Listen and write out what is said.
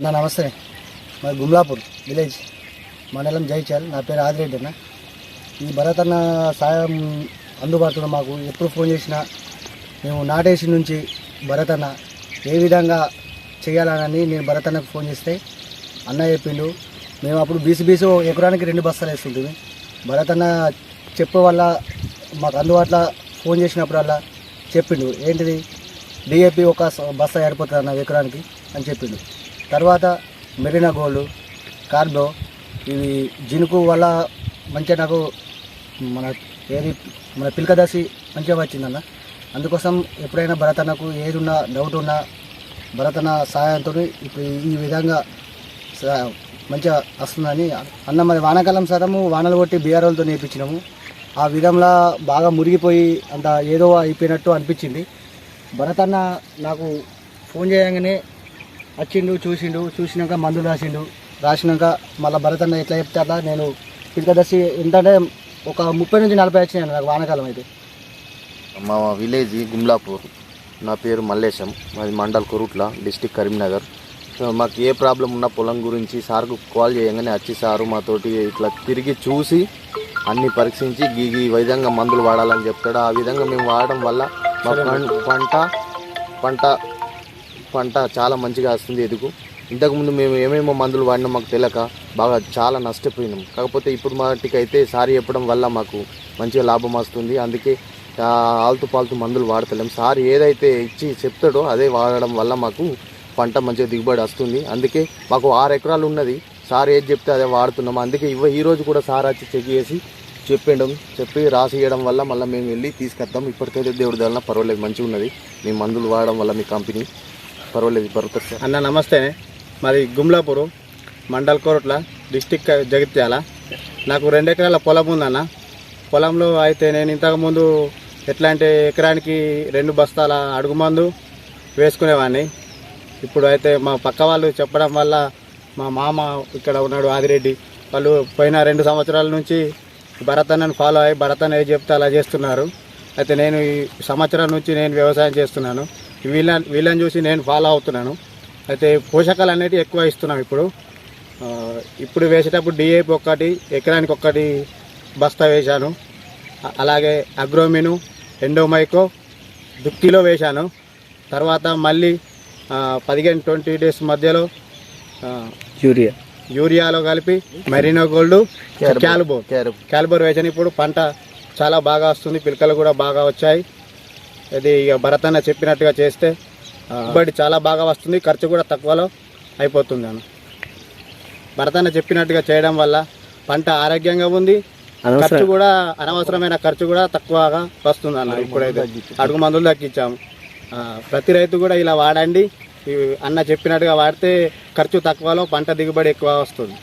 నా నమస్తే. మాది గుమ్లాపూర్ విలేజ్ మండలం జైచాల్. నా పేరు ఆదిరెడ్డి అన్న. ఈ భరత్ అన్న సాయం అందుబాటులో మాకు ఎప్పుడు ఫోన్ చేసినా మేము నాటేసి నుంచి భరత్ అన్న ఏ విధంగా చేయాలని నేను భరత్ అన్నకు ఫోన్ చేస్తే అన్న చెప్పిండు. మేము అప్పుడు బీసు బీసు ఎకరానికి రెండు బస్తాలు వేస్తుంటుంది భరత్ అన్న చెప్పే వల్ల మాకు అందుబాటులో ఫోన్ చేసినప్పుడల్లా చెప్పిండు. ఏంటిది? డిఏపి ఒక స- బస్తా అన్న ఎకరానికి అని చెప్పిండు. తర్వాత మెరీనా గోల్డ్ కార్బో ఇవి జినుకు వల్ల మంచిగా నాకు మన ఏది మన పిలకదశి మంచిగా వచ్చిందన్న. అందుకోసం ఎప్పుడైనా భరతనకు ఏది ఉన్నా డౌట్ ఉన్నా భరతన సహాయంతో ఇప్పుడు ఈ విధంగా మంచిగా వస్తుందని అన్న మరి వానాకాలం సరము వానలు కొట్టి బీఆర్ఓలతో నేర్పించినాము. ఆ విధంగా బాగా మురిగిపోయి అంత ఏదో అయిపోయినట్టు అనిపించింది. భరతన్న నాకు ఫోన్ చేయగానే వచ్చిండు చూసిండు చూసినాక మందులు రాసిండు. రాసినాక మళ్ళీ భరతన్న ఎట్లా చెప్తే అట్లా నేను పిల్కదర్శి ఏంటంటే ఒక ముప్పై నుంచి నలభై వచ్చినాయి నాకు వానాకాలం అయితే. మా విలేజ్ గుమ్లాపూర్. నా పేరు మల్లేశం. మాది మండల్ కొరుట్ల డిస్టిక్ కరీంనగర్. సో మాకు ఏ ప్రాబ్లం ఉన్న పొలం గురించి సార్కు కాల్ చేయగానే వచ్చి సారు మాతోటి ఇట్లా తిరిగి చూసి అన్ని పరీక్షించి ఈ విధంగా మందులు వాడాలని చెప్తాడు. ఆ విధంగా మేము వాడడం వల్ల మా పంట పంట పంట చాలా మంచిగా వస్తుంది ఎదుగు. ఇంతకుముందు మేము ఏమేమో మందులు వాడినా మాకు తెలియక బాగా చాలా నష్టపోయినాం. కాకపోతే ఇప్పుడు మాటికైతే సారి చెప్పడం వల్ల మాకు మంచిగా లాభం వస్తుంది. అందుకే ఆల్తు పాల్తు మందులు వాడతలేం. సార్ ఏదైతే ఇచ్చి చెప్తాడో అదే వాడడం వల్ల మాకు పంట మంచిగా దిగుబడి వస్తుంది. అందుకే మాకు ఆరు ఎకరాలు ఉన్నది. సార్ ఏది చెప్తే అదే వాడుతున్నాం. అందుకే ఇవ్వ ఈరోజు కూడా సార్ వచ్చి చెక్ చేసి చెప్పిండం చెప్పి రాసి ఇవ్వడం వల్ల మళ్ళీ మేము వెళ్ళి తీసుకొద్దాం ఇప్పటికైతే దేవుడి దళన పర్వాలేదు. మంచిగా ఉన్నది. మీ మందులు వాడడం వల్ల మీ కంపెనీ పర్వాలేదు పడుతుంది సార్. అన్న నమస్తే. మాది గుమ్లాపూరు మండల్ కోరట్ల డిస్టిక్ జగిత్యాల. నాకు రెండు ఎకరాల పొలం ఉందన్న. పొలంలో అయితే నేను ఇంతకుముందు ఎట్లా అంటే ఎకరానికి రెండు బస్తాల అడుగు మందు వేసుకునేవాడిని ఇప్పుడు అయితే మా పక్క వాళ్ళు చెప్పడం వల్ల మా మామ ఇక్కడ ఉన్నాడు ఆదిరెడ్డి. వాళ్ళు పోయిన రెండు సంవత్సరాల నుంచి భరత్ ఫాలో అయ్యి భరత్ అన్న ఏది చెప్తే అలా చేస్తున్నారు. అయితే నేను ఈ సంవత్సరం నుంచి నేను వ్యవసాయం చేస్తున్నాను. వీళ్ళ వీళ్ళని చూసి నేను ఫాలో అవుతున్నాను. అయితే పోషకాలు అనేవి ఎక్కువ ఇస్తున్నాం ఇప్పుడు. ఇప్పుడు వేసేటప్పుడు డిఏపి ఒక్కటి ఎకరానికి ఒక్కటి బస్తా వేశాను. అలాగే అగ్రోమిను ఎండోమైకో దుక్కిలో వేశాను. తర్వాత మళ్ళీ పదిహేను ట్వంటీ డేస్ మధ్యలో యూరియా. యూరియాలో కలిపి మెరీనో గోల్డ్ క్యాల్బో. క్యారెట్ క్యాలిబర్ వేసిన ఇప్పుడు పంట చాలా బాగా వస్తుంది పిలకలు కూడా బాగా వచ్చాయి. ఇది ఇక భరతన్న చెప్పినట్టుగా చేస్తే దిగుబడి చాలా బాగా వస్తుంది ఖర్చు కూడా తక్కువలో అయిపోతుంది అన్న. భరతన్న చెప్పినట్టుగా చేయడం వల్ల పంట ఆరోగ్యంగా ఉంది ఖర్చు కూడా అనవసరమైన ఖర్చు కూడా తక్కువగా వస్తుంది అన్న ఇప్పుడైతే. అడుగు మందులు తగ్గించాము. ప్రతి రైతు కూడా ఇలా వాడండి అన్న చెప్పినట్టుగా వాడితే ఖర్చు తక్కువలో పంట దిగుబడి ఎక్కువ వస్తుంది.